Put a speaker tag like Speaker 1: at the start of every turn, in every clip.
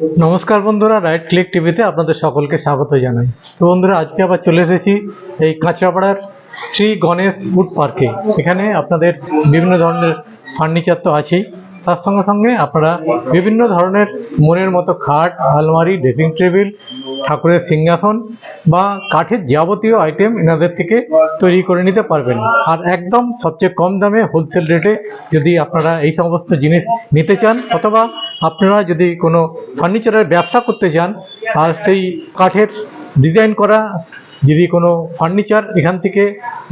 Speaker 1: নমস্কার বন্ধুরা right click টিভিতে আপনাদের সকলকে স্বাগত জানাই। তো বন্ধুরা, আজকে আবার চলে এসেছি এই কাঁচরাপাড়ার শ্রী গণেশ উড পার্কে। এখানে আপনাদের বিভিন্ন ধরনের ফার্নিচার তো আছেই। তার সঙ্গে সঙ্গে আপনারা বিভিন্ন ধরনের মনের মতো খাট, আলমারি ড্রেসিং টেবিল ঠাকুরের সিংহাসন বা কাঠের যাবতীয় আইটেম এনাদের থেকে তৈরি করে নিতে পারবেন। আর একদম সবচেয়ে কম দামে হোলসেল রেটে যদি আপনারা এই সমস্ত জিনিস নিতে চান, অথবা আপনারা যদি কোনো ফার্নিচারের ব্যবসা করতে চান, আর সেই কাঠের ডিজাইন করা যদি কোনো ফার্নিচার এখান থেকে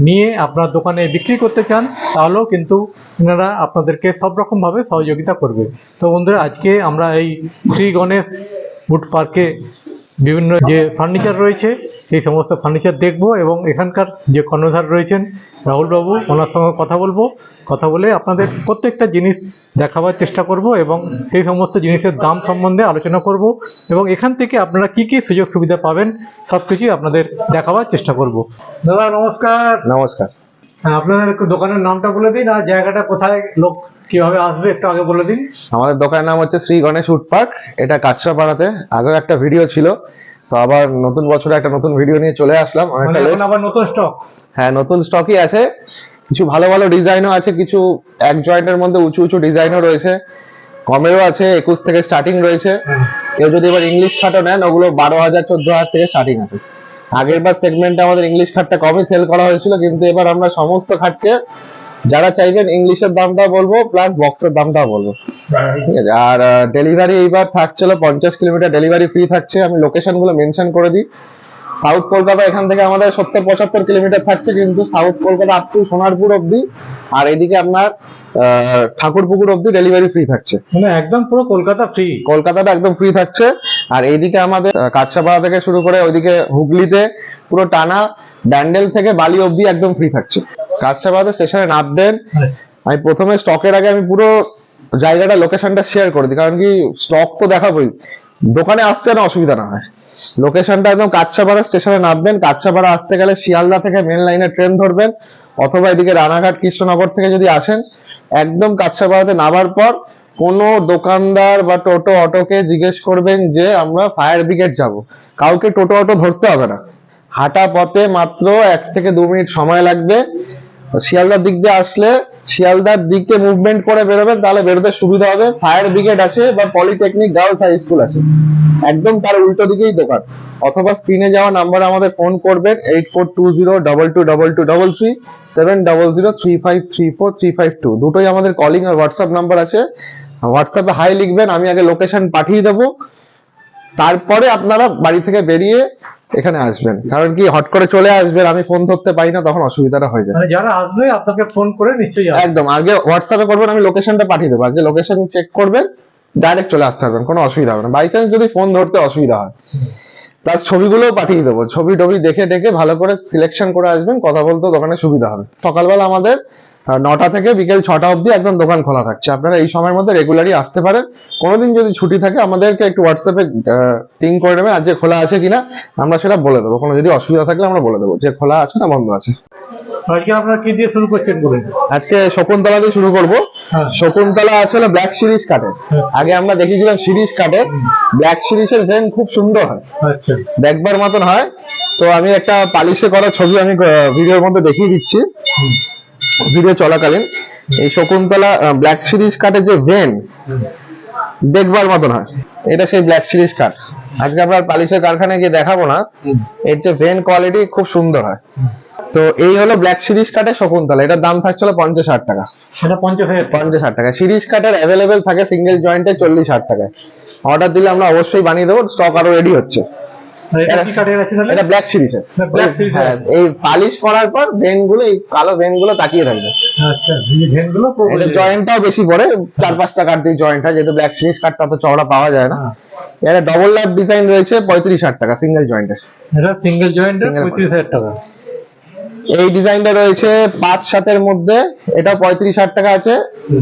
Speaker 1: নিয়ে আপনার দোকানে বিক্রি করতে চান, তাহলেও কিন্তু এনারা আপনাদেরকে সব রকমভাবে সহযোগিতা করবে। তো বন্ধুরা, আজকে আমরা এই শ্রী গণেশ উড পার্কে বিভিন্ন যে ফার্নিচার রয়েছে, সেই সমস্ত ফার্নিচার দেখব এবং এখানকার যে কর্ণধার রয়েছেন, রাহুলবাবু, ওনার সঙ্গে কথা বলব। কথা বলে আপনাদের প্রত্যেকটা জিনিস দেখাবার চেষ্টা করব এবং সেই সমস্ত জিনিসের দাম সম্বন্ধে আলোচনা করব এবং এখান থেকে আপনারা কি কি সুযোগ সুবিধা পাবেন সব কিছুই আপনাদের দেখাবার চেষ্টা করব। দাদা, নমস্কার।
Speaker 2: নমস্কার।
Speaker 1: হ্যাঁ, আপনাদের দোকানের নামটা বলে দিন আর জায়গাটা কোথায় লোক কীভাবে আসবে একটু আগে বলে দিন।
Speaker 2: আমাদের দোকানের নাম হচ্ছে শ্রী গণেশ উড পার্ক এটা কাছড়াপাড়াতে আগেও একটা ভিডিও ছিল তো আবার নতুন বছরে একটা নতুন ভিডিও নিয়ে চলে আসলাম
Speaker 1: মানে এখন আবার নতুন স্টক
Speaker 2: হ্যাঁ নতুন স্টকই আছে কিছু ভালো ভালো ডিজাইনও আছে কিছু এক জয়েন্টের মধ্যে উঁচু উঁচু ডিজাইনও রয়েছে। কমেরও আছে একুশ থেকে স্টার্টিং রয়েছে। কেউ যদি এবার ইংলিশ খাটো নেন ওগুলো বারো হাজার চোদ্দ হাজার থেকে স্টার্টিং আছে। আগের বার সেগমেন্টে আমাদের ইংলিশ খাটটা কমই সেল করা হয়েছিল কিন্তু এবার আমরা সমস্ত খাটকে যারা চাইবেন ইংলিশের দামটাও বলব প্লাস বক্সের দামটাও বলব। ঠিক আছে আর ডেলিভারি এইবার থাকছিল পঞ্চাশ কিলোমিটার ডেলিভারি ফ্রি থাকছে আমি লোকেশনগুলো মেনশন করে দিই। সাউথ কলকাতা এখান থেকে আমাদের সত্তর পঁচাত্তর কিলোমিটার থাকছে কিন্তু south Kolkata up to Sonarpur অব্দি আর এদিকে আপনার ঠাকুরপুকুর অব্দি ডেলিভারি ফ্রি থাকছে।
Speaker 1: মানে একদম পুরো কলকাতা ফ্রি
Speaker 2: কলকাতাটা একদম ফ্রি থাকছে। আর এইদিকে আমাদের আহ, থেকে শুরু করে ওইদিকে হুগলিতে পুরো টানা ব্যান্ডেল থেকে বালি অব্দি একদম ফ্রি থাকছে। কাছড়াপাড়াতে স্টেশনে নামবেন। আমি প্রথমে স্টকের আগে আমি পুরো জায়গাটা লোকেশনটা শেয়ার করে দিই। কারণ কি স্টক তো দেখাবোই। দোকানে আসতে যেন অসুবিধা না হয়। লোকেশনটা একদম কাচ্চাপাড়া স্টেশনে নামবেন। কাচ্চাপাড়া আসতে গেলে শিয়ালদা থেকে মেন লাইনে ট্রেন ধরবেন। অথবা এদিকে রানাঘাট কৃষ্ণনগর থেকে যদি আসেন একদম কাচ্চাপাড়াতে নামার পর কোনো দোকানদার বা টোটো অটোকে জিজ্ঞেস করবেন যে, আমরা ফায়ার ব্রিগেড যাব। কাউকে টোটো অটো ধরতে হবে না। হাঁটা পথে মাত্র এক থেকে দু মিনিট সময় লাগবে। শিয়ালদার দিক দিয়ে আসলে শিয়ালদার দিকে মুভমেন্ট করে বেরোবেন, তাহলে বেরোতে সুবিধা হবে। ফায়ার ব্রিগেড আছে বা পলিটেকনিক গার্লস হাই স্কুল আছে। একদম তার উল্টো দিকেই দোকান। অথবা স্ক্রিনে যাওয়া নাম্বারে আমাদের ফোন করবেন eight four two zero double two double two double three seven double zero three five three four three five two দুটোই আমাদের কলিং আর হোয়াটসঅ্যাপ নাম্বার আছে। হোয়াটসঅ্যাপে হাই লিখবেন আমি আগে লোকেশন পাঠিয়ে দেবো। তারপরে আপনারা বাড়ি থেকে বেরিয়ে এখানে আসবেন। কারণ কি হট করে চলে আসবেন আমি ফোন ধরতে পারি না তখন অসুবিধাটা হয়ে যায়।
Speaker 1: মানে যারা আসবে আপনাকে ফোন করে নিশ্চয়ই
Speaker 2: একদম আগে হোয়াটসঅ্যাপে করবেন আমি লোকেশনটা পাঠিয়ে দেবো। আগে লোকেশন চেক করবেন ডাইরেক্ট চলে আসতে পারবেন কোনো অসুবিধা হবে না। বাই চান্স যদি ফোন ধরতে অসুবিধা হয় প্লাস ছবিগুলোও পাঠিয়ে দেবো। ছবি টবি দেখে দেখে ভালো করে সিলেকশন করে আসবেন, কথা বলতে দোকানে সুবিধা হবে। সকালবেলা আমাদের নটা থেকে বিকেল ছটা অবধি একদম দোকান খোলা থাকছে। আপনারা এই সময়ের মধ্যে রেগুলারই আসতে পারেন। কোনোদিন যদি ছুটি থাকে, আমাদেরকে একটু হোয়াটসঅ্যাপে টিং করে নেবেন আজকে খোলা আছে কিনা, আমরা সেটা বলে দেবো। কোনো যদি অসুবিধা থাকলে আমরা বলে দেবো, যে খোলা আছে না বন্ধ আছে।
Speaker 1: আজকে আপনারা কি দিয়ে শুরু করছেন বলুন?
Speaker 2: আজকে শকুন্তলা দিয়ে শুরু করব।
Speaker 1: হ্যাঁ।
Speaker 2: শকুন্তলা আসলে ব্ল্যাক সিরিজ কাটের আগে আমরা দেখিয়েছিলাম সিরিজ কাটের ব্ল্যাক সিরিজের ভেন খুব সুন্দর হয়।
Speaker 1: আচ্ছা।
Speaker 2: দেখবার মতন হয়। তো আমি একটা পালিশে করা ছবি আমি ভিডিওর মধ্যে দেখিয়ে দিচ্ছি। ভিডিও চলাকালীন। এই শকুন্তলা ব্ল্যাক সিরিজ কাটের যে ভেন দেখবার মতন হয়। এটা সেই ব্ল্যাক সিরিজ কাট আজকে আমরা পালিশের কারখানায় গিয়ে দেখাবো না। এর যে ভেন কোয়ালিটি খুব সুন্দর হয়। তো এই হলো ব্ল্যাক সিরিজ কাটের শকুন্তলা। এটার দাম থাকছিল পঞ্চাশ ষাট টাকা।
Speaker 1: এটা পঞ্চাশ হাজার।
Speaker 2: পঞ্চাশ ষাট টাকা। সিরিজ কাটের অ্যাভেলেবেল থাকে সিঙ্গেল জয়েন্টে চল্লিশ ষাট টাকায়। অর্ডার দিলে আমরা অবশ্যই বানিয়ে দেবো স্টক আরও রেডি হচ্ছে।
Speaker 1: আর এটা
Speaker 2: ব্ল্যাক সিরিজের
Speaker 1: না, black series এর। আছে।
Speaker 2: এই পালিশ করার পর ভেনগুলো এই কালো ভেনগুলো তাকিয়ে থাকবে।
Speaker 1: আচ্ছা এই ভেনগুলো পুরো
Speaker 2: এটা জয়েন্টটাও বেশি পড়ে চার পাঁচটা কাঠ দিয়ে জয়েন্ট হয় যেহেতু ব্ল্যাক সিরিজ কাঠটা তো চওড়া পাওয়া যায় না। এটা ডবল লাইট ডিজাইন রয়েছে পঁয়ত্রিশ ষাট টাকা সিঙ্গেল জয়েন্টের
Speaker 1: এটা সিঙ্গেল জয়েন্ট পঁয়ত্রিশ হাজার টাকা।
Speaker 2: এই ডিজাইনটা রয়েছে পাঁচ সাতের মধ্যে। এটা পঁয়ত্রিশ ষাট টাকা আছে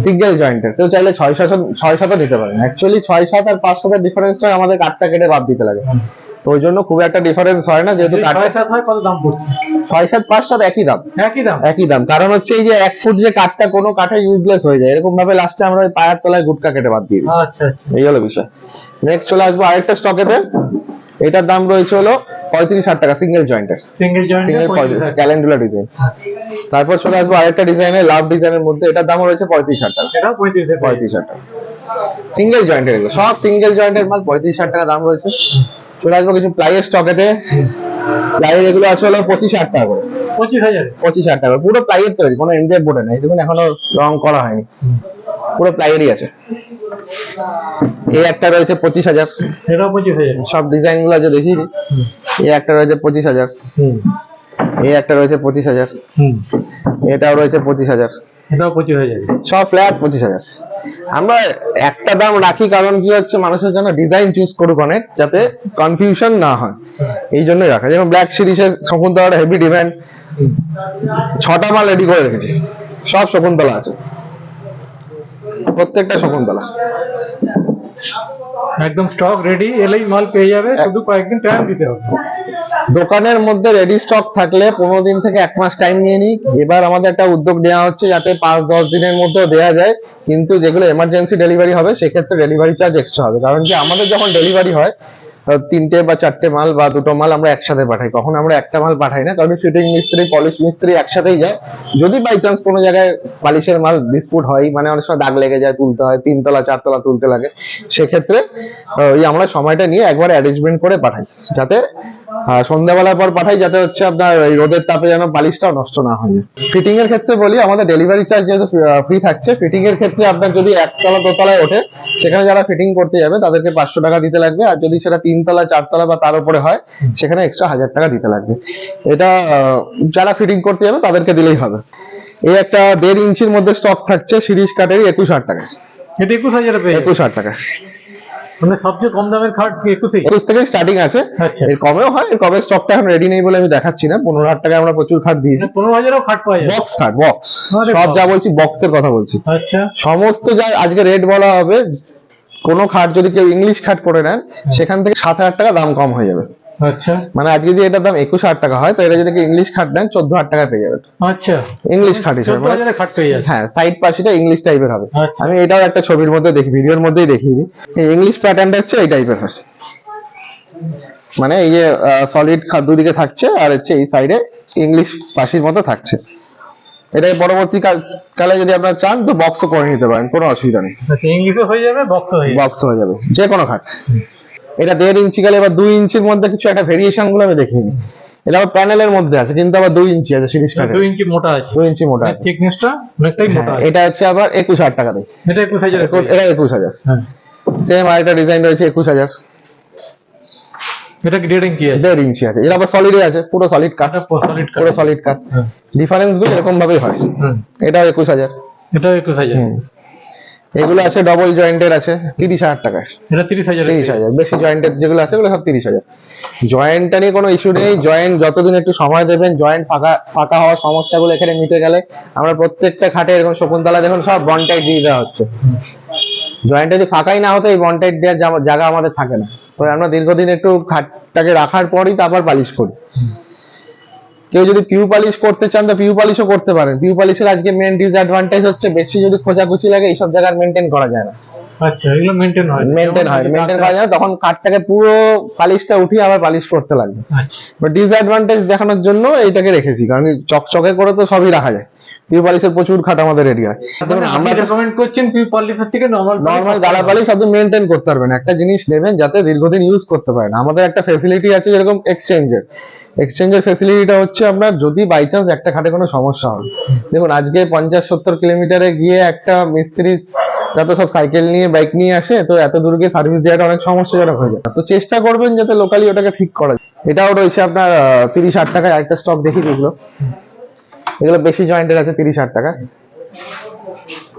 Speaker 2: সিঙ্গেল জয়েন্টের কেউ চাইলে ছয় সাত ছয় সাতও নিতে পারেন। অ্যাকচুয়ালি ছয় সাত আর পাঁচ সাতের ডিফারেন্সটা আমাদের কাঠটা কেটে বাদ দিতে লাগে। তো ওই জন্য খুব একটা ডিফারেন্স হয় না যেহেতু
Speaker 1: ছয় সাত হয় কত দাম পড়ছে?
Speaker 2: ছয় সাত পাঁচ সাত একই দাম।
Speaker 1: একই দাম?
Speaker 2: একই দাম। কারণ হচ্ছে এই যে এক ফুট যে কাঠটা কোনো কাঠে ইউজলেস হয়ে যায়। এরকম ভাবে লাস্টে আমরা ওই পায়ের তলায় গুটকা কেটে বাদ দিই।
Speaker 1: আচ্ছা আচ্ছা।
Speaker 2: এই হলো বিষয়। নেক্সট চলে আসব আরেকটা স্টকেতে এটার দাম রয়েছে হলো পঁয়ত্রিশ হাজার টাকা সিঙ্গেল জয়েন্টের
Speaker 1: সিঙ্গেল জয়েন্ট
Speaker 2: ক্যালেন্ডুলা ডিজাইন তারপর চলে আসব আরেকটা ডিজাইনের লাভ ডিজাইনের মধ্যে। এটার দাম রয়েছে পঁয়ত্রিশ হাজার টাকা।
Speaker 1: এটা পঁয়ত্রিশে
Speaker 2: পঁয়ত্রিশ হাজার টাকা। সিঙ্গেল জয়েন্টের এগুলো। সব সিঙ্গেল জয়েন্টের মাল পঁয়ত্রিশ হাজার টাকা দাম রয়েছে। চলে আসব কিছু প্লাইয়ের স্টকেতে প্লাইয়ের এগুলো আছে হলো পঁচিশ হাজার টাকা করে।
Speaker 1: পঁচিশ হাজার।
Speaker 2: পঁচিশ হাজার টাকা পুরো প্লাইয়ের তৈরি কোনো এমডিএফ বোর্ডে নাই। দেখুন এখনও রং করা হয়নি। পুরো প্লাইয়েরই আছে। এই একটা রয়েছে পঁচিশ হাজার।
Speaker 1: এটাও পঁচিশ হাজার।
Speaker 2: সব ডিজাইনগুলো আছে দেখিয়ে এই একটা রয়েছে পঁচিশ হাজার। এই একটা রয়েছে পঁচিশ হাজার। এটাও রয়েছে পঁচিশ হাজার।
Speaker 1: এটাও পঁচিশ হাজার।
Speaker 2: সব ফ্ল্যাট পঁচিশ হাজার। আমরা একটা দাম রাখি কারণ কি হচ্ছে মানুষের জন্য ডিজাইন চুজ করুক অনেক যাতে কনফিউশন না হয়। এই জন্যই রাখা। যেমন ব্ল্যাক সিরিজের শকুন্তলার হেভি ডিমান্ড ছটা মাল রেডি করে রেখেছি। সব শকুন্তলা আছে। প্রত্যেকটা শকুন্তলা।
Speaker 1: একদম স্টক রেডি এলেই মাল পেয়ে যাবে শুধু কয়েকদিন টাইম দিতে হবে।
Speaker 2: দোকানের মধ্যে রেডি স্টক থাকলে পনেরো দিন থেকে এক মাস টাইম নিয়ে নিই এবার আমাদের একটা উদ্যোগ নেওয়া হচ্ছে যাতে পাঁচ দশ দিনের মধ্যে দেওয়া যায়। কিন্তু যেগুলো এমার্জেন্সি ডেলিভারি হবে সেক্ষেত্রে ডেলিভারি চার্জ এক্সট্রা হবে। কারণ কি আমাদের যখন ডেলিভারি হয় তিনটে বা চারটে মাল বা দুটো মাল আমরা একসাথে পাঠাই। কখন আমরা একটা মাল পাঠাই না, কারণ ফিটিং মিস্ত্রি পলিশ মিস্ত্রি একসাথেই যায়। যদি বাই চান্স কোনো জায়গায় পালিশের মাল ডিসপুট হয় মানে অনেক সময় দাগ লেগে যায়, তুলতে হয়, তিনতলা, চারতলা তুলতে লাগে, সেক্ষেত্রে ওই আমরা সময়টা নিয়ে একবার অ্যারেঞ্জমেন্ট করে পাঠাই। যাতে সন্ধ্যাবেলার পর পাঠাই, যাতে হচ্ছে আপনার রোদের তাপে যেন পালিশটাও নষ্ট না হয়ে। ফিটিং এর ক্ষেত্রে বলি, আমাদের ডেলিভারি চার্জ যেহেতু ফ্রি থাকছে ফিটিং এর ক্ষেত্রে আপনার যদি একতলা, দোতলায় ওঠে সেখানে যারা ফিটিং করতে যাবে তাদেরকে পাঁচশো টাকা দিতে লাগবে। আর যদি সেটা তিনতলা চারতলা বা তার উপরে হয় সেখানে এক্সট্রা হাজার টাকা দিতে লাগবে। এটা যারা ফিটিং করতে যাবে তাদেরকে দিলেই হবে। এই একটা দেড় ইঞ্চির মধ্যে স্টক থাকছে সিরিজ কাটের একুশ হাজার টাকা।
Speaker 1: এটা একুশ হাজার
Speaker 2: একুশ হাজার টাকা।
Speaker 1: মানে সবচেয়ে কম দামের খাট একুশে
Speaker 2: একুশ থেকে স্টার্টিং আছে।
Speaker 1: আচ্ছা।
Speaker 2: এর কমেও হয় এর কমে স্টকটা এখন রেডি নেই বলে আমি দেখাচ্ছি না। পনেরো হাজার টাকায় আমরা প্রচুর খাট দিয়েছি।
Speaker 1: পনেরো হাজারও খাট পাওয়া যায়
Speaker 2: বক্স খাট বক্স সব যা বলছি বক্সের কথা বলছি।
Speaker 1: আচ্ছা।
Speaker 2: সমস্ত যা আজকে রেট বলা হবে কোনো খাট যদি কেউ ইংলিশ খাট করে নেন সেখান থেকে সাত হাজার টাকা দাম কম হয়ে যাবে।
Speaker 1: আচ্ছা।
Speaker 2: মানে আজকে যদি এটার দাম একুশ হাজার টাকা হয় তো এটা যদি ইংলিশ খাট নেন চোদ্দ হাজার টাকা পেয়ে যাবেন।
Speaker 1: আচ্ছা।
Speaker 2: ইংলিশ খাট হিসেবে মানে
Speaker 1: খাট পেয়ে
Speaker 2: হ্যাঁ সাইড পাশিটা ইংলিশ টাইপের হবে।
Speaker 1: আচ্ছা।
Speaker 2: আমি এটাও একটা ছবির মধ্যে দেখি ভিডিওর মধ্যেই দেখিয়ে দিই। এই ইংলিশ প্যাটার্নটা হচ্ছে এই টাইপের হয় মানে এই যে সলিড দুদিকে থাকছে আর হচ্ছে এই সাইডে ইংলিশ পাশির মতো থাকছে। এটা পরবর্তী কাল- কালে যদি আপনারা চান তো বক্সও করে নিতে পারেন কোনো অসুবিধা নেই।
Speaker 1: আচ্ছা ইংলিশও হয়ে যাবে বক্সও হয়ে যাবে।
Speaker 2: বক্স হয়ে যাবে যে কোনো খাট। এটা দেড় ইঞ্চি গেলে এবার দুই ইঞ্চির মধ্যে কিছু একটা ভেরিয়েশনগুলো আমি দেখিনি। এটা আবার প্যানেলের মধ্যে আছে কিন্তু আবার দুই ইঞ্চি আছে সিরিজ হ্যাঁ, কাটে
Speaker 1: দুই ইঞ্চি মোটা আছে।
Speaker 2: দুই ইঞ্চি মোটা মানে আছে।
Speaker 1: থিকনেসটা অনেকটাই মোটা
Speaker 2: হ্যাঁ, এটা হচ্ছে আবার একুশ হাজার টাকা দেয়।
Speaker 1: এটা একুশ হাজার
Speaker 2: এটা একুশ হাজার।
Speaker 1: হ্যাঁ।
Speaker 2: সেম আরেকটা ডিজাইন রয়েছে একুশ হাজার।
Speaker 1: এটা গ্রেডিং ইঞ্চি আছে?
Speaker 2: আছে। এটা আবার সলিডে আছে পুরো সলিড
Speaker 1: কাট সলিড
Speaker 2: পুরো সলিড কাট ডিফারেন্সগুলো এরকম ভাবেই হয়।
Speaker 1: এটা 21000 এটা
Speaker 2: 21000 এগুলো আছে ডবল জয়েন্টের আছে তিরিশ হাজার টাকায়।
Speaker 1: এটা তিরিশ হাজার
Speaker 2: তিরিশ হাজার বেশি জয়েন্টের যেগুলো আছে ওগুলো সব তিরিশ হাজার। জয়েন্টটা নিয়ে কোনো ইস্যু নেই জয়েন্ট যতদিন একটু সময় দেবেন জয়েন্ট ফাঁকা ফাঁকা হওয়ার সমস্যাগুলো এখানে মিটে গেলে আমরা প্রত্যেকটা খাটে এরকম শকুন্তলা দেখুন সব বনটাইট দিয়ে দেওয়া হচ্ছে। জয়েন্ট যদি ফাঁকাই না হতো এই বনটাইট দেওয়ার জায়গা আমাদের থাকে না। তো আমরা দীর্ঘদিন একটু খাটটাকে রাখার পরই তারপর পালিশ করি। কেউ যদি পিউ পালিশ করতে চান তো পিউ পালিশও করতে পারেন। পিউ পালিশের আজকে মেন ডিসঅ্যাডভান্টেজ হচ্ছে বেশি যদি খোঁচাখুচি লাগে এইসব জায়গায় মেনটেন করা যায় না।
Speaker 1: আচ্ছা এগুলো মেনটেন হয়।
Speaker 2: মেনটেন হয় মেনটেন করা যায় না তখন কাঠটাকে পুরো পালিশটা উঠিয়ে আবার পালিশ করতে লাগবে।
Speaker 1: আচ্ছা।
Speaker 2: ডিসঅ্যাডভান্টেজ দেখানোর জন্য এইটাকে রেখেছি কারণ চকচকে করে তো সবই রাখা যায়। পিউ পালিশের প্রচুর খাট আমাদের রেডি হয়
Speaker 1: আমরা
Speaker 2: আমরা
Speaker 1: রেকমেন্ড করছেন পিউ থেকে নরমাল
Speaker 2: নর্মাল গালা পালিশ আপনি মেনটেন করতে পারবেন। একটা জিনিস নেবেন যাতে দীর্ঘদিন ইউজ করতে পারেন। আমাদের একটা ফেসিলিটি আছে যেরকম এক্সচেঞ্জের এক্সচেঞ্জের ফেসিলিটিটা হচ্ছে আপনার যদি বাই চান্স একটা খাটে কোনো সমস্যা হয়। দেখুন আজকে পঞ্চাশ সত্তর কিলোমিটারে গিয়ে একটা মিস্ত্রি যাতে সব সাইকেল নিয়ে বাইক নিয়ে আসে তো এত দূর গিয়ে সার্ভিস দেওয়াটা অনেক সমস্যাজনক হয়ে যায়। তো চেষ্টা করবেন যাতে লোকালি ওটাকে ঠিক করা যায়। এটাও রয়েছে আপনার তিরিশ হাজার টাকায় আরেকটা স্টক দেখি এগুলো এগুলো বেশি জয়েন্টের আছে তিরিশ হাজার টাকা।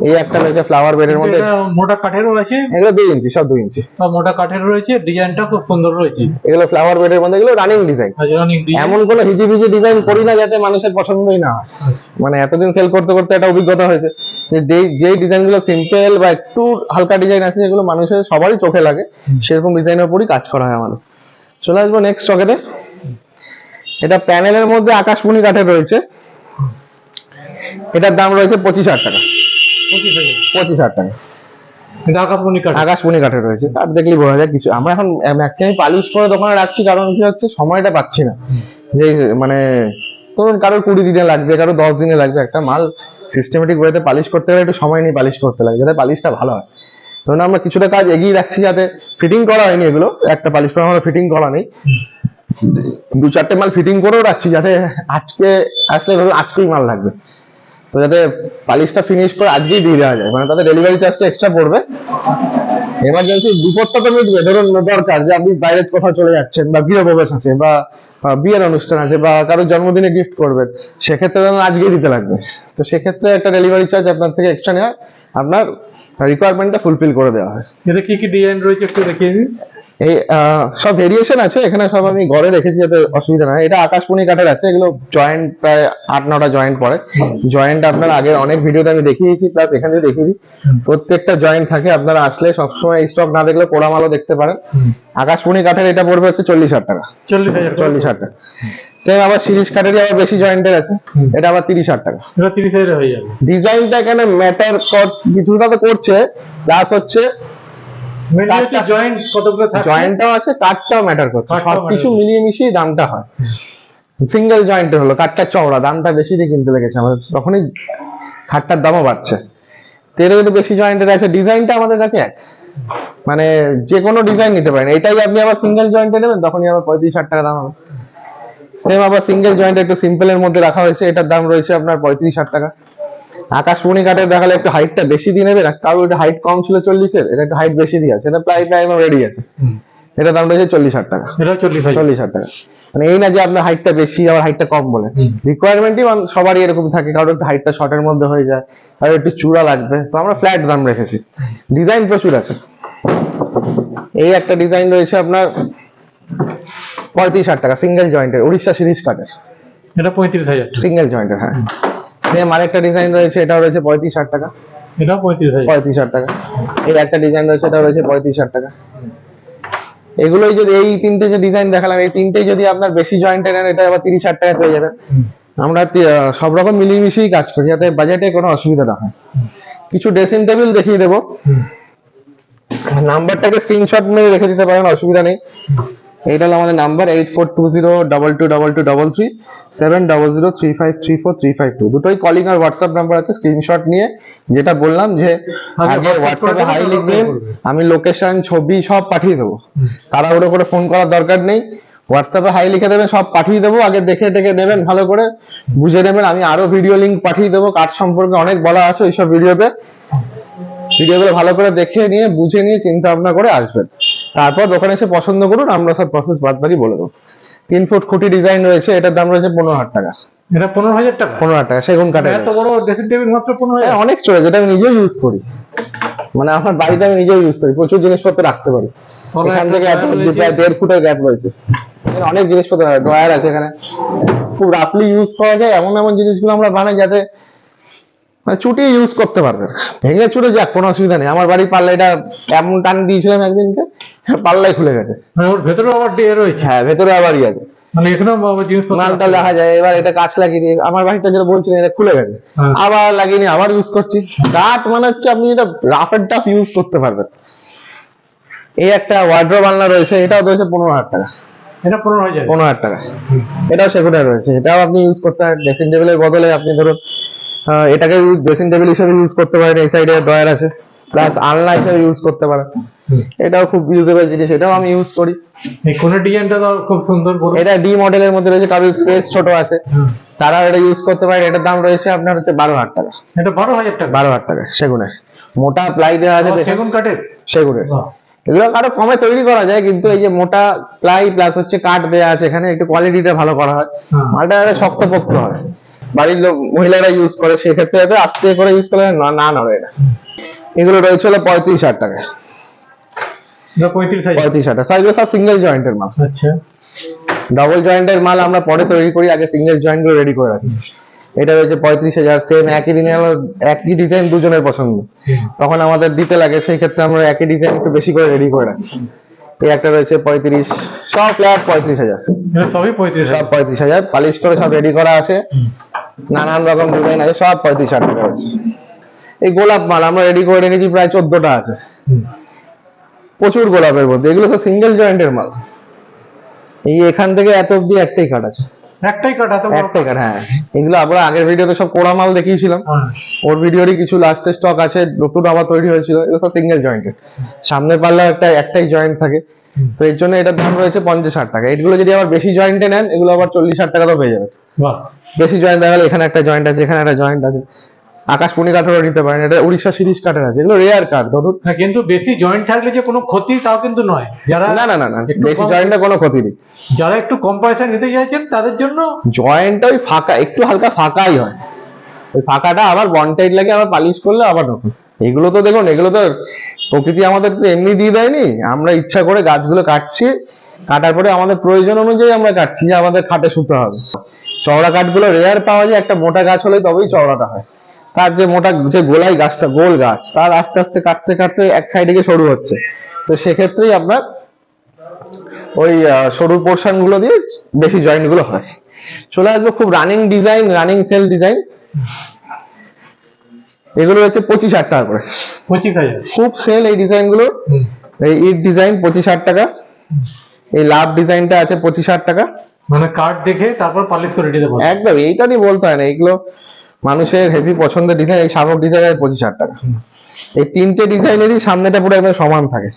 Speaker 2: এই একটা রয়েছে ফ্লাওয়ার বেডের মধ্যে।
Speaker 1: মোটা কাঠেরও আছে।
Speaker 2: এগুলো দুই ইঞ্চি সব দুই ইঞ্চি।
Speaker 1: সব মোটা কাঠের রয়েছে ডিজাইনটা খুব সুন্দর রয়েছে।
Speaker 2: এগুলো ফ্লাওয়ার বেডের মধ্যে এগুলো রানিং ডিজাইন
Speaker 1: অনেক ডিজাইন
Speaker 2: এমন কোনো হিজিবিজি ডিজাইন করি না যাতে মানুষের পছন্দই না হয়।
Speaker 1: আচ্ছা।
Speaker 2: মানে এতদিন সেল করতে করতে একটা অভিজ্ঞতা হয়েছে। যে যেই- যেই ডিজাইনগুলো সিম্পল বা একটু হালকা ডিজাইন আছে যেগুলো মানুষের সবারই চোখে লাগে। সেরকম ডিজাইনের উপরই কাজ করা হয় আমাদের। চলে আসব নেক্সট স্টকেতে এটা প্যানেলের মধ্যে আকাশমণি কাঠের রয়েছে। এটার দাম রয়েছে পঁচিশ হাজার টাকা।
Speaker 1: পঁচিশ হাজার।
Speaker 2: পঁচিশ হাজার টাকা।
Speaker 1: আকাশমণি কাঠ
Speaker 2: আকাশমণি কাঠের। রয়েছে। কাঠ দেখলেই বোঝা যায় কিছু আমরা এখন ম্যাক্সিমাম পালিশ করে দোকানে রাখছি কারণ কি হচ্ছে সময়টা পাচ্ছি না। যে মানে ধরুন কারোর কুড়ি দিনে লাগবে কারও দশ দিনে লাগবে একটা মাল সিস্টেমেটিক ওয়েতে পালিশ করতে গেলে একটু সময় নিয়ে পালিশ করতে লাগে যাতে পালিশটা ভালো হয়। ধরুন আমরা কিছুটা কাজ এগিয়ে রাখছি যাতে ফিটিং করা হয়নি এগুলো একটা পালিশ করা আমরা ফিটিং করা নেই। দু চারটে মাল ফিটিং করেও রাখছি যাতে আজকে আসলে ধরুন আজকেই মাল লাগবে। তো যাতে পালিশটা ফিনিশ করে আজকেই দিয়ে দেওয়া যায়। মানে তাদের ডেলিভারি চার্জটা এক্সট্রা পড়বে। এমার্জেন্সি বিপদটা তো মিটবে ধরুন দরকার যে আপনি বাইরে কোথাও চলে যাচ্ছেন বা গৃহপ্রবেশ আছে বা বিয়ের অনুষ্ঠান আছে বা কারোর জন্মদিনে গিফট করবেন, সেক্ষেত্রে ধরুন আজকেই দিতে লাগবে। তো সেক্ষেত্রে একটা ডেলিভারি চার্জ আপনার থেকে এক্সট্রা নেওয়া, আপনার রিকোয়ারমেন্টটা ফুলফিল করে দেওয়া হয়।
Speaker 1: এতে কি কি ডিজাইন রয়েছে একটু দেখিয়ে দিন।
Speaker 2: এই সব ভেরিয়েশন আছে এখানে সব আমি ঘরে রেখেছি যাতে অসুবিধা না এটা আকাশমণি কাঠের আছে এগুলো জয়েন্ট প্রায় আট নটা জয়েন্ট পড়ে। জয়েন্ট আপনার আগের অনেক ভিডিওতে আমি দেখিয়েছি প্লাস এখানে দেখিয়েছি। প্রত্যেকটা জয়েন্ট থাকে আপনারা আসলে সবসময় স্টক না দেখলে পোড়া মালও দেখতে পারেন। আকাশমণি কাঠের এটা পড়বে হচ্ছে চল্লিশ হাজার টাকা।
Speaker 1: চল্লিশ হাজার টাকা।
Speaker 2: চল্লিশ হাজার টাকা। সেম আবার সিরিজ কাঠেরই আবার বেশি জয়েন্টের আছে। এটা আবার তিরিশ হাজার টাকা।
Speaker 1: এটা তিরিশ হাজারে হয়ে যাবে।
Speaker 2: ডিজাইনটা এখানে ম্যাটার কিছুটা তো করছে প্লাস হচ্ছে
Speaker 1: জয়েন্ট কতগুলো থাকে
Speaker 2: জয়েন্টটাও আছে কাঠটাও ম্যাটার করছে। সবকিছু মিলিয়ে মিশিয়ে দামটা হয়। সিঙ্গেল জয়েন্টের হলো কাঠটা চওড়া দামটা বেশি দিয়ে কিনতে লেগেছে আমাদের। তখনই খাটটার দামও বাড়ছে। তো এটা যদি বেশি জয়েন্টের আছে। ডিজাইনটা আমাদের কাছে এক। মানে যে কোনো ডিজাইন নিতে পারেন। এটাই আপনি আবার সিঙ্গেল জয়েন্টে নেবেন তখনই আবার পঁয়ত্রিশ ষাট টাকা দাম হবে। সেম আবার সিঙ্গেল জয়েন্ট একটু সিম্পলের মধ্যে রাখা হয়েছে। এটার দাম রয়েছে আপনার পঁয়ত্রিশ ষাট টাকা। আকাশমণি কাঠের দেখালে একটু হাইটটা বেশি দিয়ে নেবে না? কারও এটা হাইট কম ছিল চল্লিশের এটা একটু হাইট বেশি দিয়ে আছে। এটা প্রায় প্রায় রেডি আছে। এটা দাম রয়েছে চল্লিশ হাজার টাকা।
Speaker 1: এটাও চল্লিশ
Speaker 2: চল্লিশ হাজার টাকা। মানে এই না যে আপনার হাইটটা বেশি আবার হাইটটা কম বলে। রিকোয়ারমেন্টই সবারই এরকম থাকে। কারোর একটু হাইটটা শর্টের মধ্যে হয়ে যায় আর একটু চূড়া লাগবে। তো আমরা ফ্ল্যাট দাম রেখেছি। ডিজাইন প্রচুর আছে। এই একটা ডিজাইন রয়েছে আপনার পঁয়ত্রিশ হাজার টাকা সিঙ্গেল জয়েন্টের উড়িষ্যা সিরিজ কাঠের।
Speaker 1: এটা পঁয়ত্রিশ হাজার
Speaker 2: সিঙ্গেল জয়েন্টের হ্যাঁ। সেম আরেকটা ডিজাইন রয়েছে এটাও রয়েছে পঁয়ত্রিশ হাজার টাকা।
Speaker 1: এটাও পঁয়ত্রিশ হাজার।
Speaker 2: পঁয়ত্রিশ হাজার টাকা। এই একটা ডিজাইন রয়েছে এটা রয়েছে পঁয়ত্রিশ হাজার টাকা। এগুলোই যদি এই তিনটে যে ডিজাইন দেখালাম এই তিনটেই যদি আপনার বেশি জয়েন্টে নেন এটা আবার তিরিশ হাজার টাকা পেয়ে যাবেন। আমরা সব রকম মিলিয়ে কাজ করি যাতে বাজেটে কোনো অসুবিধা না হয়। কিছু ড্রেসিং টেবিল দেখিয়ে দেবো। নাম্বারটাকে স্ক্রিনশট মেরে রেখে দিতে পারেন অসুবিধা নেই। এইটা হলো আমাদের number eight four two zero double two double two double three seven double zero three five three four three five two দুটোই কলিং আর হোয়াটসঅ্যাপ নাম্বার আছে স্ক্রিনশট নিয়ে যেটা বললাম যে
Speaker 1: আগে
Speaker 2: আগে হোয়াটসঅ্যাপে
Speaker 1: করে
Speaker 2: হাই লিখবেন আমি লোকেশন ছবি সব পাঠিয়ে দেবো। তাড়াহুড়ো করে ফোন করার দরকার নেই। হোয়াটসঅ্যাপে হাই লিখে দেবেন সব পাঠিয়ে দেবো। আগে দেখে টেকে নেবেন ভালো করে বুঝে নেবেন। আমি আরও ভিডিও লিংক পাঠিয়ে দেবো কার্ড সম্পর্কে অনেক বলা আছে ওইসব ভিডিওতে ভিডিওগুলো ভালো করে দেখে নিয়ে বুঝে নিয়ে চিন্তা ভাবনা করে আসবেন। তারপর দোকানে এসে পছন্দ করুন আমরা সব প্রসেস বাদ বাকি বলে দেবো। তিন ফুট খুঁটি ডিজাইন রয়েছে এটার দাম রয়েছে পনেরো হাজার টাকা।
Speaker 1: এটা পনেরো হাজার টাকা?
Speaker 2: পনেরো হাজার টাকা সেগুন কাঠের
Speaker 1: এত বড় ড্রেসিং টেবিল মাত্র পনেরো
Speaker 2: হ্যাঁ,
Speaker 1: হাজার
Speaker 2: অনেক স্টোরেজ এটা আমি নিজেও ইউজ করি। মানে আমার বাড়িতে আমি নিজেও ইউজ করি প্রচুর জিনিসপত্র রাখতে পারি। এখান থেকে এত প্রায় দেড় ফুটের গ্যাপ রয়েছে। অনেক জিনিসপত্র ড্রয়ার আছে এখানে। খুব রাফলি ইউজ করা যায় এমন এমন জিনিসগুলো আমরা বানাই যাতে মানে চুটি ইউজ করতে পারবে ভেঙে চুটে যাক কোনো অসুবিধা নেই। আমার বাড়ির পাল্লা এটা এমন টান দিয়েছিলাম একদিনকে পাল্লাই খুলে গেছে।
Speaker 1: মানে ওর ভেতরে আবার রয়েছে?
Speaker 2: হ্যাঁ ভেতরে আবারই আছে।
Speaker 1: মানে এখানেও
Speaker 2: মালটা দেখা যায় এবার এটা কাঁচ লাগিয়ে দিয়ে আমার বাড়িটা যেটা বলছিলেন এটা খুলে গেছে।
Speaker 1: হ্যাঁ।
Speaker 2: আবার লাগিয়ে নিয়ে আবার ইউজ করছি। কাঠ মানে হচ্ছে আপনি এটা রাফ এন্ড টাফ ইউজ করতে পারবেন। এই একটা ওয়ার্ড্রোব আলনা রয়েছে এটাও রয়েছে পনেরো হাজার টাকা।
Speaker 1: এটা পনেরো হাজার?
Speaker 2: পনেরো হাজার টাকা। এটাও সেগুনের রয়েছে। এটাও আপনি ইউজ করতে পারেন। ড্রেসিং টেবিলের বদলে আপনি ধরুন এটাকে ড্রেসিং টেবিল হিসেবে ইউজ করতে পারেন এই সাইডে ড্রয়ার আছে। প্লাস আলনা হিসেবে ইউজ করতে পারেন। এটাও খুব ইউজেবল জিনিস এটাও আমি ইউজ করি।
Speaker 1: এই কোনের ডিজাইনটা তো খুব সুন্দর বড়
Speaker 2: এটা ডি মডেলের মধ্যে রয়েছে কারোর স্পেস ছোট আছে। তারা এটা ইউজ করতে পারেন এটার দাম রয়েছে আপনার হচ্ছে বারো হাজার টাকা।
Speaker 1: এটা বারো হাজার টাকা?
Speaker 2: বারো হাজার টাকা সেগুনের। মোটা প্লাই দেওয়া আছে
Speaker 1: সেগুন কাঠের?
Speaker 2: সেগুনের। এগুলো আরও কমে তৈরি করা যায় কিন্তু এই যে মোটা প্লাই প্লাস হচ্ছে কাঠ দেওয়া আছে এখানে একটু কোয়ালিটিটা ভালো করা হয়।
Speaker 1: হ্যাঁ।
Speaker 2: মালটা একটা শক্তপোক্ত হয়। বাড়ির লোক মহিলারা ইউজ করে সেক্ষেত্রে যাতে আস্তে করে ইউজ করলে না না নড়ে এটা এগুলো রয়েছে হলো পঁয়ত্রিশ হাজার টাকা
Speaker 1: পঁয়ত্রিশ হাজার।
Speaker 2: পঁয়ত্রিশ হাজার। টাকা এগুলো সব সিঙ্গেল জয়েন্টের মাল।
Speaker 1: আচ্ছা।
Speaker 2: ডবল জয়েন্টের মাল আমরা পরে তৈরি করি আগে সিঙ্গেল জয়েন্টগুলো রেডি করে রাখি। এটা রয়েছে পঁয়ত্রিশ হাজার সেম একই দিনে একই ডিজাইন দুজনের পছন্দ। তখন আমাদের দিতে লাগে সেই ক্ষেত্রে আমরা একই ডিজাইন একটু বেশি করে রেডি করে রাখি। এই একটা রয়েছে পঁয়ত্রিশ সব ফ্ল্যাট পঁয়ত্রিশ হাজার।
Speaker 1: সবই পঁয়ত্রিশ
Speaker 2: সব পঁয়ত্রিশ হাজার পালিশ করে সব রেডি করা আছে। নানান রকম ডিজাইন আছে সব পঁয়ত্রিশ হাজার টাকা রয়েছে এই গোলাপ মাল আমরা রেডি করে রেখেছি প্রায় চোদ্দটা আছে। প্রচুর গোলাপের মধ্যে এগুলো তো সিঙ্গেল জয়েন্টের মাল। এই এখান থেকে এত অব্দি একটাই কাট আছে।
Speaker 1: একটাই কাটা তো বড়
Speaker 2: একটাই কাট হ্যাঁ। এগুলো আমরা আগের ভিডিওতে সব কোড়া মাল দেখিয়েছিলাম।
Speaker 1: হ্যাঁ।
Speaker 2: ওর ভিডিওরই কিছু লাস্টের স্টক আছে নতুন আবার তৈরি হয়েছিল এগুলো সব সিঙ্গেল জয়েন্টের সামনের পাল্লা একটা একটাই জয়েন্ট থাকে। তো এর জন্য এটার দাম রয়েছে পঞ্চাশ ষাট টাকা। এগুলো যদি আবার বেশি জয়েন্টে নেন এগুলো আবার চল্লিশ ষাট টাকা তো পেয়ে যাবে।
Speaker 1: বাহ।
Speaker 2: বেশি জয়েন্ট দেখালে এখানে একটা জয়েন্ট আছে এখানে একটা জয়েন্ট আছে। আকাশমণি কাঠেরও নিতে পারেন এটা উড়িষ্যা সিরিজ কাঠের আছে এগুলো রেয়ার কাঠ ধরুন।
Speaker 1: হ্যাঁ, কিন্তু বেশি জয়েন্ট থাকলে যে কোনো ক্ষতি তাও কিন্তু নয়। যারা
Speaker 2: না না না না বেশি জয়েন্টে কোনো ক্ষতি নেই।
Speaker 1: যারা একটু কম পয়সা নিতে চাইছেন তাদের জন্য
Speaker 2: জয়েন্টটা ওই ফাঁকা একটু হালকা ফাঁকাই হয়। ওই ফাঁকাটা আবার বনটাইট লাগে আবার পালিশ করলে আবার নতুন। এগুলো তো দেখুন এগুলো তো প্রকৃতি আমাদের তো এমনি দিয়ে দেয়নি। আমরা ইচ্ছা করে গাছগুলো কাটছি কাটার পরে আমাদের প্রয়োজন অনুযায়ী আমরা কাটছি যে আমাদের খাটে শুতে হবে। চওড়া কাঠগুলো রেয়ার পাওয়া যায় একটা মোটা গাছ হলে তবেই চওড়াটা হয়। তার যে মোটা যে গোলাই গাছটা গোল গাছ তার আস্তে আস্তে কাটতে কাটতে এক সাইডে গিয়ে সরু হচ্ছে। তো সেক্ষেত্রেই আপনার ওই সরু পোর্শনগুলো দিয়ে বেশি জয়েন্টগুলো হয়। চলে আসবে খুব running design running sale design এগুলো হচ্ছে পঁচিশ হাজার টাকা করে।
Speaker 1: পঁচিশ হাজার।
Speaker 2: খুব সেল এই
Speaker 1: ডিজাইনগুলো
Speaker 2: এই ইট ডিজাইন পঁচিশ হাজার টাকা। এই লাভ ডিজাইনটা আছে পঁচিশ হাজার টাকা।
Speaker 1: মানে কার্ড দেখে তারপর পালিশ করে দিতে পারব
Speaker 2: একদম এইটা নিয়ে বলতে হয় না এগুলো মানুষের হেভি পছন্দের ডিজাইন এই ডিজাইনের পঁচিশ হাজার টাকা। এই তিনটে ডিজাইনেরই সামনেটা পুরো একদম সমান থাকে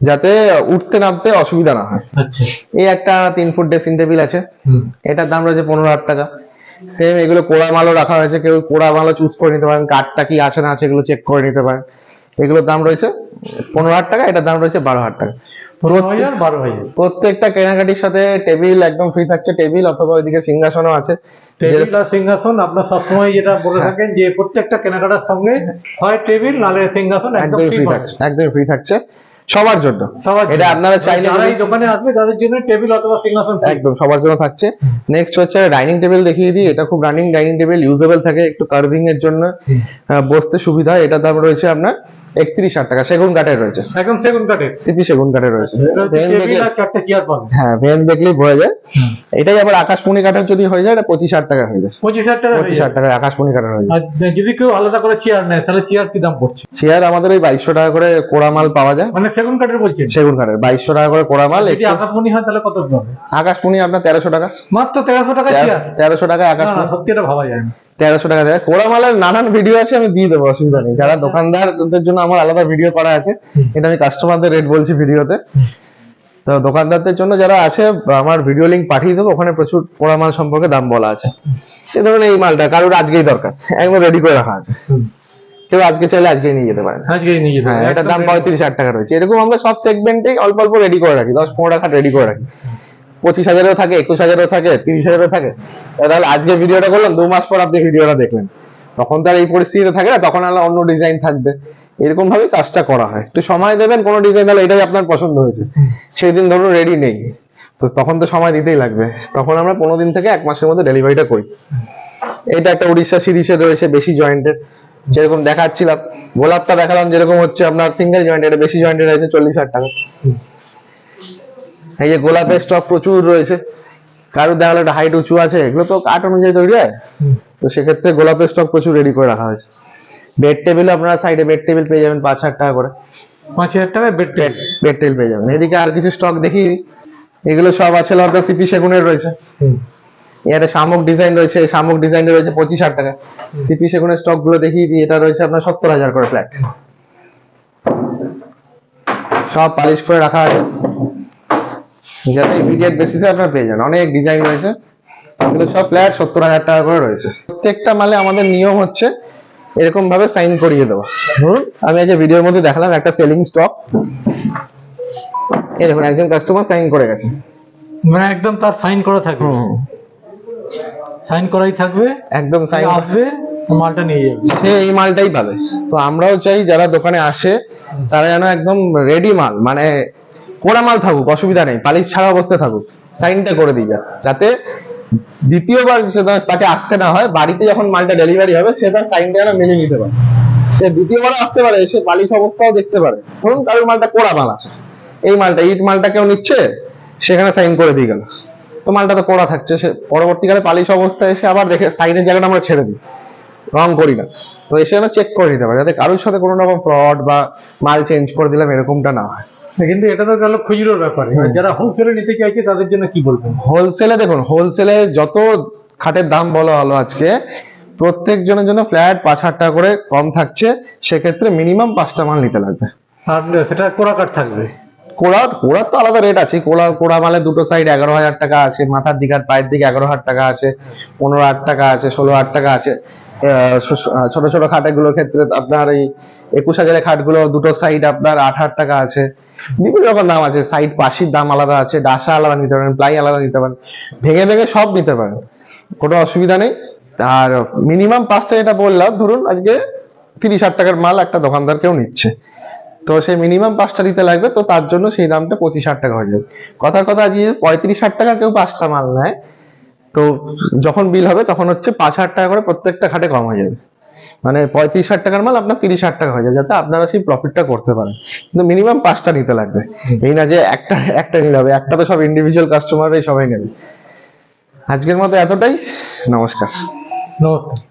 Speaker 2: যাতে উঠতে নামতে অসুবিধা না হয়।
Speaker 1: আচ্ছা।
Speaker 2: এই একটা তিন ফুট ড্রেসিং টেবিল আছে এটার দাম রয়েছে পনেরো হাজার টাকা। সেম এগুলো কোড়া মালও রাখা হয়েছে কেউ কোড়া মালও চুজ করে নিতে পারেন কাঠটা কি আছে না আছে এগুলো চেক করে নিতে পারেন। এগুলোর দাম রয়েছে পনেরো হাজার টাকা এটার দাম রয়েছে বারো হাজার টাকা। প্রত্যেকটা কেনাকাটির সাথে টেবিল একদম ফ্রি থাকছে। টেবিল অথবা ওইদিকে সিংহাসনও আছে।
Speaker 1: টেবিল আর সিংহাসন আপনার সবসময় যেটা বলে থাকেন যে প্রত্যেকটা কেনাকাটার সঙ্গে হয় টেবিল নালে সিংহাসন একদম ফ্রি
Speaker 2: থাকছে একদমই ফ্রি থাকছে। সবার জন্য। এটা আপনারা চাইলে
Speaker 1: এই দোকানে আসবে তাদের জন্য টেবিল অথবা সিংহাসন
Speaker 2: একদম সবার জন্য থাকছে। নেক্সট হচ্ছে ডাইনিং টেবিল দেখিয়ে দিই। এটা খুব রানিং ডাইনিং টেবিল ইউজেবল থাকে একটু কার্ভিং এর জন্য বসতে সুবিধা এটার দাম রয়েছে আপনার একত্রিশ হাজার টাকা সেগুন কাঠের রয়েছে।
Speaker 1: একদম সেগুন কাঠের।
Speaker 2: সিপি সেগুন কাঠের রয়েছে। হ্যাঁ ভেন দেখলেই বোঝা যায়। এটাই আবার আকাশমণি কাঠের যদি হয়ে যায় এটা পঁচিশ হাজার টাকা হয়ে যায়।
Speaker 1: পঁচিশ হাজার টাকা
Speaker 2: পঁচিশ হাজার টাকা আকাশমণি কাঠের হয়ে যায়।
Speaker 1: যদি কেউ আলাদা করে চেয়ার নেয় তাহলে চেয়ার কি দাম পড়ছে?
Speaker 2: চেয়ার আমাদের ওই বাইশশো টাকা করে কোড়া মাল পাওয়া যায়।
Speaker 1: মানে সেগুন কাঠের বলছেন?
Speaker 2: সেগুন কাঠের বাইশশো টাকা করে কোড়া মাল
Speaker 1: যদি আকাশমণি হয় তাহলে কত পাবে
Speaker 2: আকাশমণি আপনার তেরোশো টাকা।
Speaker 1: মাত্র তেরোশো টাকা চেয়ার
Speaker 2: তেরোশো টাকা আকাশমণি।
Speaker 1: সত্যি এটা ভাবা যায় না।
Speaker 2: তেরোশো টাকা দেয়। কোড়া মালের নানান ভিডিও আছে আমি দিয়ে দেবো অসুবিধা নেই। যারা দোকানদারদের জন্য আমার আলাদা ভিডিও করা আছে। এটা আমি কাস্টমারদের রেট বলছি ভিডিওতে তো দোকানদারদের জন্য যারা আছে আমার ভিডিও লিংক পাঠিয়ে দেবো ওখানে প্রচুর পোড়া মাল সম্পর্কে দাম বলা আছে। এই ধরুন এই মালটা কারোর আজকেই দরকার একদম রেডি করে রাখা আছে। কেউ আজকে চাইলে আজকেই নিয়ে যেতে পারেন।
Speaker 1: আজকে নিয়ে যেতে
Speaker 2: হ্যাঁ। এটার দাম পঁয়ত্রিশ হাজার টাকা রয়েছে। এরকম আমরা সব সেগমেন্টেই অল্প অল্প রেডি করে রাখি দশ পনেরো টাকা রেডি করে রাখি। পঁচিশ হাজারও থাকে, একুশ হাজারও থাকে, তিরিশ হাজারও থাকে। তাহলে আজকে ভিডিওটা করলাম, দু মাস পর আপনি ভিডিওটা দেখলেন। তখন তার এই পরিস্থিতিতে থাকে না, তখন আলাদা অন্য ডিজাইন থাকবে। এরকম ভাবে কাজটা করা হয়। একটু সময় দেবেন, কোনো ডিজাইন হলে এটাই আপনার পছন্দ হয়েছে। সেই দিন ধরুন রেডি নেই। তো তখন তো সময় দিতেই লাগবে। তখন আমরা পনেরো দিন থেকে এক মাসের মধ্যে ডেলিভারিটা করি। এটা একটা উড়িষ্যা সিরিজে রয়েছে, বেশি জয়েন্টের যেরকম দেখাচ্ছিলাম, গোলাপটা দেখালাম, যেরকম হচ্ছে আপনার সিঙ্গেল জয়েন্ট এটা বেশি জয়েন্টের রয়েছে চল্লিশ হাজার টাকা। এই যে গোলাপের স্টক প্রচুর রয়েছে। কারোর দেখা গেলো একটা হাইট উঁচু আছে এগুলো তো কাঠ অনুযায়ী তৈরি হয়। তো সেক্ষেত্রে গোলাপের স্টক প্রচুর রেডি করে রাখা হয়েছে। বেড টেবিল আপনারা সাইডে বেড টেবিল পেয়ে যাবেন পাঁচ হাজার টাকা করে।
Speaker 1: পাঁচ হাজার টাকায় বেড টেবিল
Speaker 2: বেড টেবিল পেয়ে যাবেন। এদিকে আর কিছু স্টক দেখি। এগুলো সব আছে লর্ডা সিপি সেগুনের রয়েছে। এর শামুক ডিজাইন রয়েছে শামুক ডিজাইন রয়েছে পঁচিশ হাজার টাকা। সিপি সেগুনের স্টকগুলো দেখিয়ে দিই এটা রয়েছে আপনার সত্তর হাজার করে ফ্ল্যাট সব পালিশ করে রাখা আছে। যাতে ইমিডিয়েট বেসিসে আপনার পেয়ে যান। অনেক ডিজাইন রয়েছে। এগুলো সব ফ্ল্যাট সত্তর হাজার টাকা করে রয়েছে। প্রত্যেকটা মালে আমাদের নিয়ম হচ্ছে এরকম ভাবে সাইন করিয়ে ধরুন আমি আজ ভিডিওর মধ্যে দেখালাম একটা সেলিং স্টক এই দেখুন একজন কাস্টমার সাইন করে গেছে।
Speaker 1: মানে একদম তার সাইন করা থাকবে। সাইন করাই থাকবে।
Speaker 2: একদম সাইন
Speaker 1: আসবে মালটা নিয়ে যাবে।
Speaker 2: সে এই মালটাই পাবে। তো আমরাও চাই যারা দোকানে আসে তারা যেন একদম রেডি মাল। মানে পোড়া মাল থাকুক, অসুবিধা নেই, পালিশ ছাড়া অবস্থায় থাকুক সাইনটা করে দিই যা যাতে দ্বিতীয়বার তাকে আসতে না হয়, বাড়িতে যখন মালটা ডেলিভারি হবে, সে তার সাইনটা যেন মেনে নিতে পারে। সে দ্বিতীয়বার আসতে পারে, সে পালিশ অবস্থাও দেখতে পারে। ধরুন কারোর মালটা পোড়া মাল আছে, এই মালটা ইট মালটা কেউ নিচ্ছে, সেখানে সাইন করে দিয়ে গেল। তো মালটা তো পোড়া থাকছে, সে পরবর্তীকালে পালিশ অবস্থায় এসে আবার দেখে সাইনের জায়গাটা আমরা ছেড়ে দিই। রং করি না। তো এসে চেক করে নিতে পারে, যাতে কারোর সাথে কোনো রকম ফ্রড বা মাল চেঞ্জ করে দিলাম, এরকমটা না হয়।
Speaker 1: কিন্তু এটা তো গেল খুচরোর ব্যাপারে। যারা হোলসেলে নিতে চাইছে তাদের জন্য কি বলবেন?
Speaker 2: হোলসেলে দেখুন হোলসেলে যত খাটের দাম বলা হলো আজকে প্রত্যেক জনের জন্য ফ্ল্যাট পাঁচ হাজার টাকা করে কম থাকছে সেক্ষেত্রে মিনিমাম পাঁচটা মাল নিতে লাগবে।
Speaker 1: আর সেটা কোরা কাঠ থাকবে?
Speaker 2: কোড়া কোড়ার তো আলাদা রেট আছে। কোড়া কোড়া মালে দুটো সাইড এগারো হাজার টাকা আছে মাথার দিকে আর পায়ের দিকে এগারো হাজার টাকা আছে পনেরো হাজার টাকা আছে ষোলো হাজার টাকা আছে। ছোট ছোট খাটেগুলোর ক্ষেত্রে আপনার এই একুশ হাজারের খাটগুলো দুটো সাইড আপনার আট হাজার টাকা আছে। বিভিন্ন রকম দাম আছে। সাইড পাশির দাম আলাদা আছে, ডাসা আলাদা নিতে পারেন প্লাই আলাদা নিতে পারেন, ভেঙে ভেঙে সব নিতে পারেন। কোনো অসুবিধা নেই। আর মিনিমাম পাঁচটা যেটা বললাম, ধরুন আজকে তিরিশ হাজার টাকার মাল একটা দোকানদার কেউ নিচ্ছে। তো সেই মিনিমাম পাঁচটা দিতে লাগবে, তো তার জন্য সেই দামটা পঁচিশ হাজার টাকা হয়ে যাবে। কথার কথা আজকে পঁয়ত্রিশ হাজার টাকা কেউ পাঁচটা মাল নেয়, তো যখন বিল হবে তখন হচ্ছে পাঁচ হাজার টাকা করে প্রত্যেকটা খাটে কম হয়ে যাবে। মানে পঁয়ত্রিশ হাজার টাকার মাল আপনার তিরিশ হাজার টাকা হয়ে যাবে যাতে আপনারা সেই প্রফিটটা করতে পারেন। কিন্তু মিনিমাম পাঁচটা নিতে লাগবে। এই না যে একটা একটা নিতে হবে। একটা তো সব ইন্ডিভিজুয়াল কাস্টমাররাই সবাই নেবে। আজকের মতো এতটাই। নমস্কার।
Speaker 1: নমস্কার।